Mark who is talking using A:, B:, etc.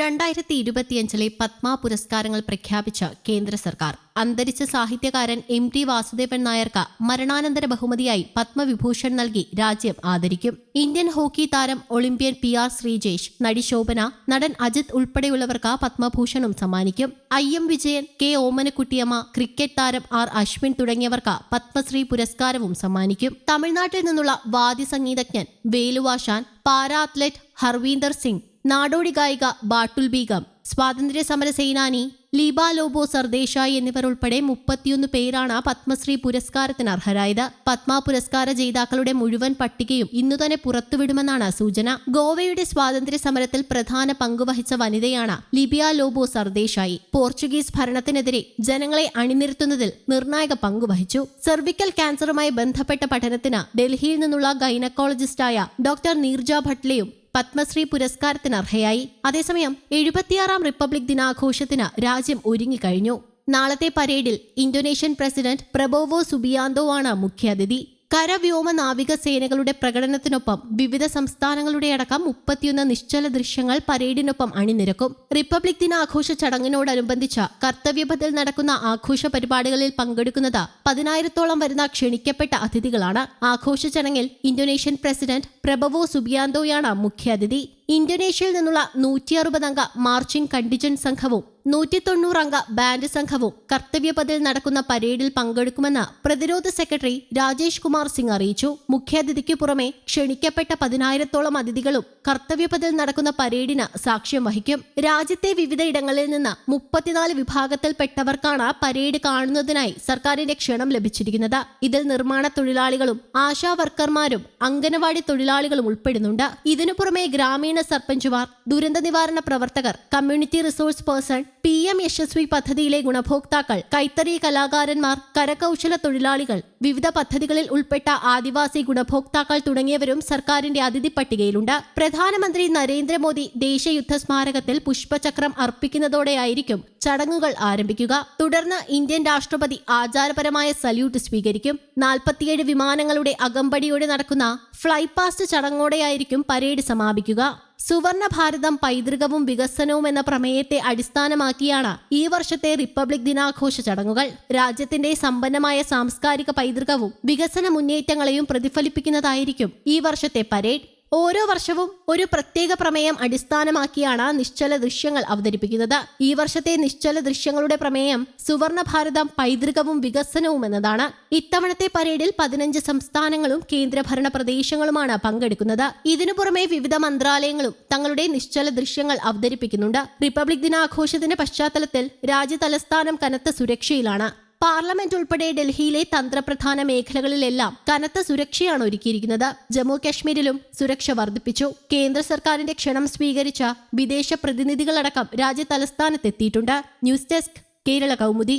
A: രണ്ടായിരത്തി ഇരുപത്തിയഞ്ചിലെ പത്മ പുരസ്കാരങ്ങൾ പ്രഖ്യാപിച്ച കേന്ദ്ര സർക്കാർ. അന്തരിച്ച സാഹിത്യകാരൻ എം ടി വാസുദേവൻ നായർക്ക് മരണാനന്തര ബഹുമതിയായി പത്മവിഭൂഷൺ നൽകി രാജ്യം ആദരിക്കും. ഇന്ത്യൻ ഹോക്കി താരം ഒളിമ്പ്യൻ പി ആർ ശ്രീജേഷ് നടി ശോഭന നടൻ അജിത് ഉൾപ്പെടെയുള്ളവർക്ക് പത്മഭൂഷണും സമ്മാനിക്കും. I M Vijayan K Omanakuttiyamma cricket താരം ആർ അശ്വിൻ തുടങ്ങിയവർക്ക് പത്മശ്രീ പുരസ്കാരവും സമ്മാനിക്കും. തമിഴ്നാട്ടിൽ നിന്നുള്ള വാദ്യസംഗീതജ്ഞൻ വേലുവാഷാൻ പാരാ അത്ലറ്റ് ഹർവീന്ദർ സിംഗ് നാടോടി ഗായിക ബാട്ടുൽ ബീഗം സ്വാതന്ത്ര്യ സമര സേനാനി ലീബ ലോബോ സർദേശായി എന്നിവർ ഉൾപ്പെടെ മുപ്പത്തിയൊന്ന് പേരാണ് പത്മശ്രീ പുരസ്കാരത്തിന് അർഹരായത്. പത്മ പുരസ്കാര ജേതാക്കളുടെ മുഴുവൻ പട്ടികയും ഇന്നു തന്നെ പുറത്തുവിടുമെന്നാണ് സൂചന. ഗോവയുടെ സ്വാതന്ത്ര്യ സമരത്തിൽ പ്രധാന പങ്കുവഹിച്ച വനിതയാണ് ലിബിയ ലോബോ സർദേശായി. പോർച്ചുഗീസ് ഭരണത്തിനെതിരെ ജനങ്ങളെ അണിനിരത്തുന്നതിൽ നിർണായക പങ്കുവഹിച്ചു. സെർവിക്കൽ ക്യാൻസറുമായി ബന്ധപ്പെട്ട പഠനത്തിന് ഡൽഹിയിൽ നിന്നുള്ള ഗൈനക്കോളജിസ്റ്റായ ഡോക്ടർ നീർജ ഭട്ട്ലയും പത്മശ്രീ പുരസ്കാരത്തിന് അർഹയായി. അതേസമയം എഴുപത്തിയാറാം റിപ്പബ്ലിക് ദിനാഘോഷത്തിന് രാജ്യം ഒരുങ്ങിക്കഴിഞ്ഞു. നാളത്തെ പരേഡിൽ ഇന്തോനേഷ്യൻ പ്രസിഡന്റ് പ്രബോവോ സുബിയാന്തോ ആണ് മുഖ്യാതിഥി. കരവ്യോമ നാവിക സേനകളുടെ പ്രകടനത്തിനൊപ്പം വിവിധ സംസ്ഥാനങ്ങളുടെ അടക്കം മുപ്പത്തിയൊന്ന് നിശ്ചല ദൃശ്യങ്ങൾ പരേഡിനൊപ്പം അണിനിരക്കും. റിപ്പബ്ലിക് ദിനാഘോഷ ചടങ്ങിനോടനുബന്ധിച്ച കർത്തവ്യപഥത്തിൽ നടക്കുന്ന ആഘോഷ പരിപാടികളിൽ പങ്കെടുക്കുന്നത് പതിനായിരത്തോളം വരുന്ന ക്ഷണിക്കപ്പെട്ട അതിഥികളാണ്. ആഘോഷ ചടങ്ങിൽ ഇന്തോനേഷ്യൻ പ്രസിഡന്റ് പ്രബവോ സുബിയാന്തോയാണ് മുഖ്യാതിഥി. ഇന്തോനേഷ്യയിൽ നിന്നുള്ള നൂറ്റി അംഗ മാർച്ചിംഗ് കണ്ടിജന്റ് സംഘവും നൂറ്റി തൊണ്ണൂറ് അംഗ ബാൻഡ് സംഘവും കർത്തവ്യപഥിൽ നടക്കുന്ന പരേഡിൽ പങ്കെടുക്കുമെന്ന് പ്രതിരോധ സെക്രട്ടറി രാജേഷ് കുമാർ സിംഗ് അറിയിച്ചു. മുഖ്യാതിഥിക്ക് പുറമെ ക്ഷണിക്കപ്പെട്ട പതിനായിരത്തോളം അതിഥികളും കർത്തവ്യപഥിൽ നടക്കുന്ന പരേഡിന് സാക്ഷ്യം വഹിക്കും. രാജ്യത്തെ വിവിധ ഇടങ്ങളിൽ നിന്ന് മുപ്പത്തിനാല് വിഭാഗത്തിൽപ്പെട്ടവർക്കാണ് പരേഡ് കാണുന്നതിനായി സർക്കാരിന്റെ ക്ഷണം ലഭിച്ചിരിക്കുന്നത്. ഇതിൽ നിർമ്മാണ തൊഴിലാളികളും ആശാ വർക്കർമാരും അംഗനവാടി തൊഴിലാളികളും ഉൾപ്പെടുന്നുണ്ട്. ഇതിനു പുറമെ ഗ്രാമീണ സർപഞ്ചുമാർ ദുരന്ത നിവാരണ പ്രവർത്തകർ community resource person P M Yashasvi പദ്ധതിയിലെ ഗുണഭോക്താക്കൾ കൈത്തറി കലാകാരന്മാർ കരകൗശല തൊഴിലാളികൾ വിവിധ പദ്ധതികളിൽ ഉൾപ്പെട്ട ആദിവാസി ഗുണഭോക്താക്കൾ തുടങ്ങിയവരും സർക്കാരിന്റെ അതിഥി പട്ടികയിലുണ്ട്. പ്രധാനമന്ത്രി നരേന്ദ്രമോദി ദേശീയ യുദ്ധ സ്മാരകത്തിൽ പുഷ്പചക്രം അർപ്പിക്കുന്നതോടെയായിരിക്കും ചടങ്ങുകൾ ആരംഭിക്കുക. തുടർന്ന് ഇന്ത്യൻ രാഷ്ട്രപതി ആചാരപരമായ സല്യൂട്ട് സ്വീകരിക്കും. നാൽപ്പത്തിയേഴ് വിമാനങ്ങളുടെ അകമ്പടിയോടെ നടക്കുന്ന ഫ്ലൈപാസ്റ്റ് ചടങ്ങോടെയായിരിക്കും പരേഡ് സമാപിക്കുക. സുവർണ ഭാരതം പൈതൃകവും വികസനവും എന്ന പ്രമേയത്തെ അടിസ്ഥാനമാക്കിയാണ് ഈ വർഷത്തെ റിപ്പബ്ലിക് ദിനാഘോഷ ചടങ്ങുകൾ. രാജ്യത്തിന്റെ സമ്പന്നമായ സാംസ്കാരിക പൈതൃകവും വികസന മുന്നേറ്റങ്ങളെയും പ്രതിഫലിപ്പിക്കുന്നതായിരിക്കും ഈ വർഷത്തെ പരേഡ്. ഓരോ വർഷവും ഒരു പ്രത്യേക പ്രമേയം അടിസ്ഥാനമാക്കിയാണ് നിശ്ചല ദൃശ്യങ്ങൾ അവതരിപ്പിക്കുന്നത്. ഈ വർഷത്തെ നിശ്ചല ദൃശ്യങ്ങളുടെ പ്രമേയം സുവർണ ഭാരതം പൈതൃകവും വികസനവും എന്നതാണ്. ഇത്തവണത്തെ പരേഡിൽ പതിനഞ്ച് സംസ്ഥാനങ്ങളും കേന്ദ്രഭരണ പ്രദേശങ്ങളുമാണ് പങ്കെടുക്കുന്നത്. ഇതിനു പുറമെ വിവിധ മന്ത്രാലയങ്ങളും തങ്ങളുടെ നിശ്ചല ദൃശ്യങ്ങൾ അവതരിപ്പിക്കുന്നുണ്ട്. റിപ്പബ്ലിക് ദിനാഘോഷത്തിന്റെ പശ്ചാത്തലത്തിൽ രാജ്യതലസ്ഥാനം കനത്ത സുരക്ഷയിലാണ്. പാർലമെന്റ് ഉൾപ്പെടെ ഡൽഹിയിലെ തന്ത്രപ്രധാന മേഖലകളിലെല്ലാം കനത്ത സുരക്ഷയാണ് ഒരുക്കിയിരിക്കുന്നത്. ജമ്മു കശ്മീരിലും സുരക്ഷ വർദ്ധിപ്പിച്ചു. കേന്ദ്ര സർക്കാരിന്റെ ക്ഷണം സ്വീകരിച്ച വിദേശ പ്രതിനിധികളടക്കം രാജ്യ തലസ്ഥാനത്തെത്തിയിട്ടുണ്ട് ന്യൂസ് ഡെസ്ക് കേരള കൗമുദി.